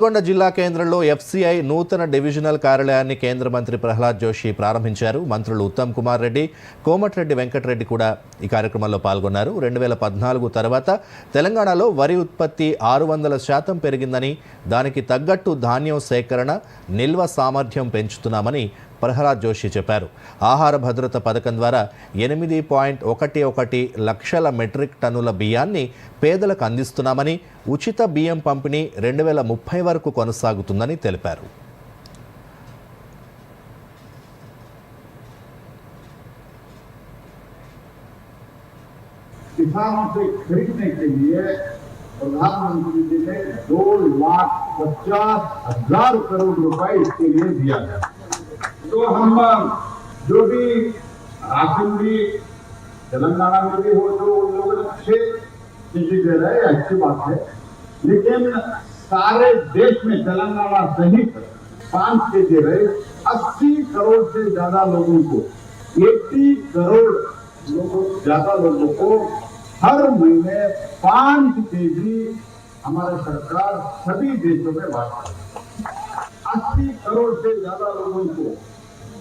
నల్గొండ జిల్లా కేంద్రంలో ఎఫ్సిఐ నూతన డివిజనల్ కార్యాలయాన్ని కేంద్ర మంత్రి ప్రహ్లాద్ జోషి ప్రారంభించారు. మంత్రులు ఉత్తమ్ కుమార్ రెడ్డి కోమటిరెడ్డి వెంకటరెడ్డి కూడా ఈ కార్యక్రమంలో పాల్గొన్నారు. రెండు వేల పద్నాలుగు తర్వాత తెలంగాణలో వరి ఉత్పత్తి ఆరు వందల శాతం పెరిగిందని దానికి తగ్గట్టు ధాన్యం సేకరణ నిల్వ సామర్థ్యం పెంచుతున్నామని ప్రహ్లాద్ జోషి చెప్పారు ఆహార భద్రత పథకం ద్వారా ఎనిమిది పాయింట్ ఒకటి ఒకటి లక్షల మెట్రిక్ టన్నుల బియ్యాన్ని పేదలకు అందిస్తున్నామని ఉచిత బియ్యం పంపిణీ రెండు వేల ముప్పై వరకు కొనసాగుతుందని తెలిపారు किसानों से खरीदने के लिए प्रधानमंत्री जी ने दो लाख पचास हजार करोड़ रुपए इसके लिए दिया है तो हम जो भी राशन भी तेलंगाना में भी हो तो उन लोगों ने अच्छे चीज़ें दे रहे हैं, अच्छी बात है। लेकिन सारे देश में तेलंगाना सहित पाँच के दे रहे अस्सी करोड़ से ज़्यादा लोगों को 80 करोड़ लोगों, ज़्यादा लोगों को हर महीने पाँच के जी हमारे सरकार सभी देशों में बांट अस्सी करोड़ से ज़्यादा लोगों को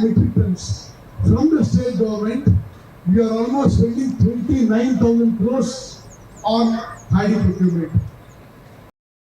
from the state government. We are almost spending 29,000 crores on hiring procurement.